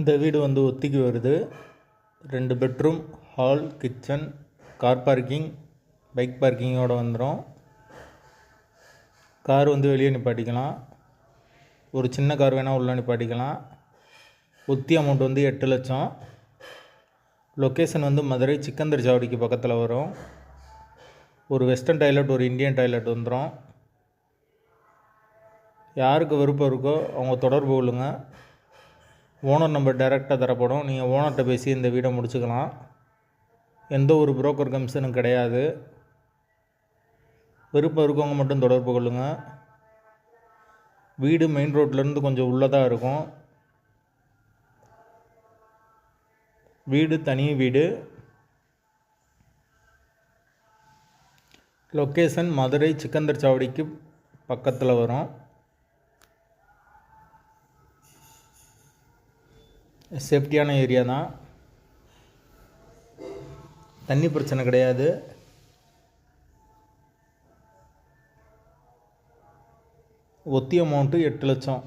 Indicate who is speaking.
Speaker 1: இந்த வீடு வந்து ஒத்திக்கு வருது. ரெண்டு bedroom hall kitchen car parking bike பார்க்கிங்கோடு வந்துடும் கார் வந்து வெளியே நிப்பாட்டிக்கலாம். ஒரு சின்ன கார் வேணால் உள்ளே நிப்பாட்டிக்கலாம். ஒத்தி அமௌண்ட் வந்து எட்டு லட்சம். லொக்கேஷன் வந்து மதுரை சிக்கந்தர் சாவடிக்கு பக்கத்தில் வரும். ஒரு வெஸ்டர்ன் டாய்லெட் ஒரு இந்தியன் டாய்லெட் வந்துடும் யாருக்கு விருப்பம் இருக்கோ அவங்க தொடர்பு கொள்ளுங்கள் ஓனர் நம்பர் டைரெக்டாக தரப்படும். நீங்கள் ஓனர்கிட்ட பேசி இந்த வீடை முடிச்சுக்கலாம். எந்த ஒரு புரோக்கர் கமிஷனும் கிடையாது. விருப்பம் இருக்கவங்க மட்டும் தொடர்பு கொள்ளுங்கள் வீடு மெயின் ரோட்லேருந்து கொஞ்சம் உள்ளதாக இருக்கும். வீடு தனி வீடு. லொக்கேஷன் மதுரை சிக்கந்தர் சாவடிக்கு பக்கத்தில் வரும். சேஃப்டியான ஏரியா தான். தண்ணி பிரச்சனை கிடையாது. ஒத்தி அமௌண்ட்டு எட்டு லட்சம்.